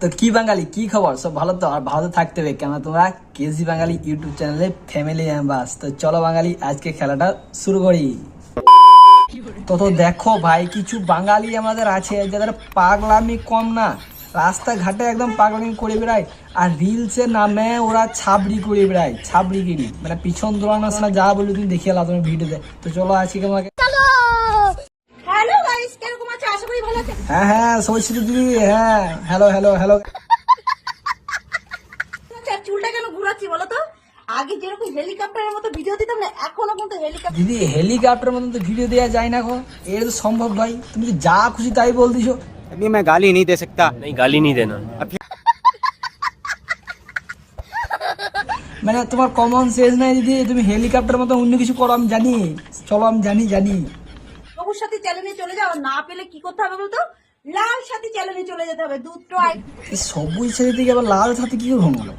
তো কি বাঙালি, কি খবর? সব ভালো তো? আর ভালো থাকতে হবে কেন তোমরা কেজি বাঙালি ইউটিউব চ্যানেলে ফ্যামিলি মেম্বার্স তো চলো বাঙালি, আজকে খেলাটা শুরু করি। তো তো দেখো ভাই, কিছু বাঙালি আমাদের আছে, যাদের পাগলামি কম না। রাস্তাঘাটে একদম পাগলামি করে বেড়ায়, আর রিলসের নামে ওরা ছাবড়ি করে বেড়ায় ছাবড়িগিরি মানে পিছন সময় যা বলি তুমি দেখিয়ে তুমি ভিডিওতে তো চলো আজকে তোমাকে গাইস কিরকম আছে আশা করি ভালো আছে হ্যাঁ হ্যাঁ সবশ্রী দিদি হ্যাঁ হ্যালো হ্যালো হ্যালো আচ্ছা, চুলটা কেন ঘুরাচ্ছি বলো তো আগে যেরকম হেলিকপ্টারের মতো ভিডিও দিতাম না এখনো কিন্তু হেলিকপ্টার দিদি হেলিকপ্টার মতন তো ভিডিও দেওয়া যায় না গো এটা তো সম্ভব ভাই তুমি তো যা খুশি তাই বল দিছো अभी मैं गाली नहीं दे सकता नहीं गाली नहीं देना মানে তোমার কমন সেন্স নাই দিদি তুমি হেলিকপ্টার মতো অন্য কিছু করো আমি জানি চলো আমি জানি জানি সবুজ সাথী চ্যানেলে চলে যাও না পেলে কি করতে হবে বলতো? লাল সাথে চ্যানেলে চলে যেতে হবে, দুটো আই- সবুজ ছেলে থেকে আবার লাল সাথে কি করে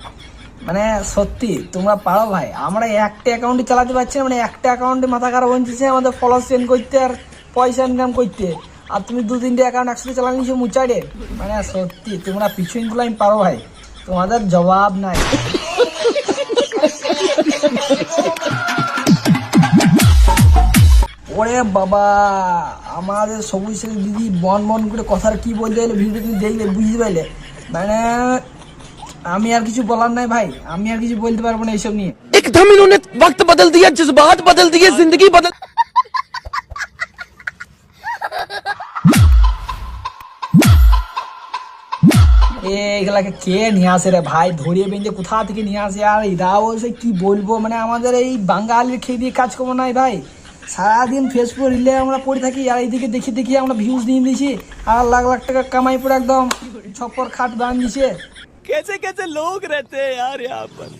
মানে সত্যি, তোমরা পারো ভাই। আমরা একটা অ্যাকাউন্টে চালাতে পারছি না মানে একটা অ্যাকাউন্টে মাথা খারাপ হচ্ছে আমাদের ফলো সেন্ড করতে আর পয়সা ইনকাম করতে। আর তুমি দু তিনটে অ্যাকাউন্ট একসাথে চালা নিছো মুচাইডে। মানে সত্যি, তোমরা পিছন আমি পারো ভাই। তোমাদের জবাব নাই। ওরে বাবা আমাদের সবুজ ছেলে দিদি বন বন করে কথার কি বলতে গেলে ভিডিও তুমি দেখলে বুঝতে পারলে মানে আমি আর কিছু বলার নাই ভাই আমি আর কিছু বলতে পারবো না এইসব নিয়ে एकदम इन्होंने वक्त बदल दिया जज्बात बदल दिए जिंदगी बदल এইগুলাকে কে নিয়ে আসে রে ভাই ধরিয়ে বেঁধে কোথা থেকে নিয়ে আসে আর এরা বলছে কি বলবো মানে আমাদের এই বাঙালির খেয়ে দিয়ে কাজ করবো নাই ভাই সারাদিন ফেসবুক রিলে আমরা পড়ে থাকি আর এইদিকে দেখি দেখি আমরা ভিউজ নিয়ে দিয়েছি আর লাখ লাখ টাকা কামাই পড়ে একদম ছপ্পর খাট বান দিছে कैसे कैसे लोग रहते हैं यार यहाँ पर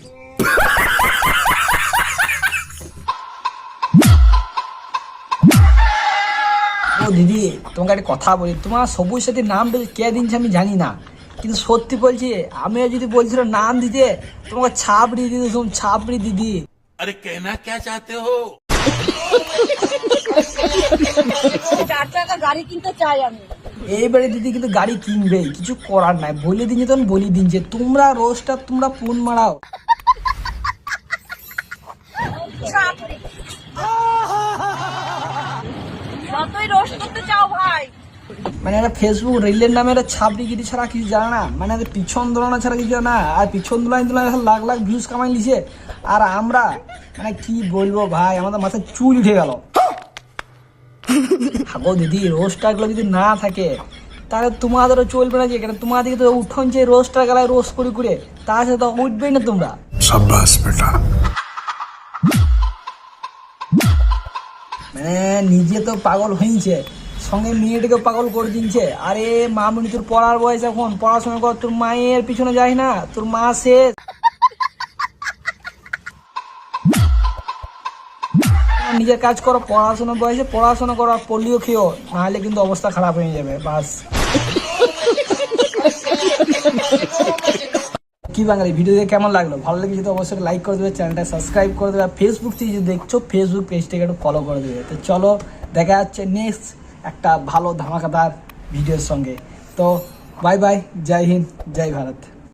ও দিদি তোমাকে একটা কথা বলি তোমার সবুজ সাথে নাম বেশি কে দিনছে আমি জানি না কিন্তু সত্যি বলছি আমিও যদি বলছিল নাম দিতে তোমাকে ছাপড়ি দিদি তুমি ছাপড়ি দিদি अरे कहना क्या चाहते हो চার চাকা গাড়ি কিনতে চাই আমি। এইবারে দিদি কিন্তু গাড়ি কিনবে কিছু করার নাই। বলে দিন তখন বলি দিনছে তোমরা রোজটা তোমরা ফোন মারাও। যতই রোজ করতে চাও ভাই। মানে একটা ফেসবুক রিলের নামে একটা ছাপড়িগিরি ছাড়া কিছু জানে না। মানে একটা পিছন দোলনা ছাড়া কিছু না। আর পিছন দোলনা দোলনা লাখ লাখ ভিউজ কামাই নিছে। আর আমরা মানে কি বলব ভাই আমাদের মাথায় চুল উঠে গেল। আগো দিদি রোস্টারগুলো যদি না থাকে তাহলে তোমাদেরও চলবে না যে তোমাদেরকে তো উঠন যে রোস্টার গেলায় রোজ করে করে তার সাথে তো উঠবেই না তোমরা। মানে নিজে তো পাগল হয়েছে। সঙ্গে মেয়েটাকে পাগল করে দিচ্ছে আরে মামুনি, তোর পড়ার বয়স এখন। পড়াশোনা কর, তোর মায়ের পিছনে যাই না, তোর মা শেষ নিজের কাজ করো, পড়াশোনা বয়সে পড়াশোনা করো আর পড়লিও খেয়েও, নাহলে কিন্তু অবস্থা খারাপ হয়ে যাবে, বাস। কি বাঙালি ভিডিও দেখে কেমন লাগল? ভালো লেগেছে তো অবশ্যই লাইক করে দেবে চ্যানেলটা সাবস্ক্রাইব করে দেবে। আর ফেসবুক থেকে যদি দেখছ ফেসবুক পেজটাকে একটু ফলো করে দেবে। তো চলো, দেখা যাচ্ছে নেক্সট একটা ভালো ধামাকাদার ভিডিওর সঙ্গে। তো বাই বাই জয় হিন্দ জয় ভারত।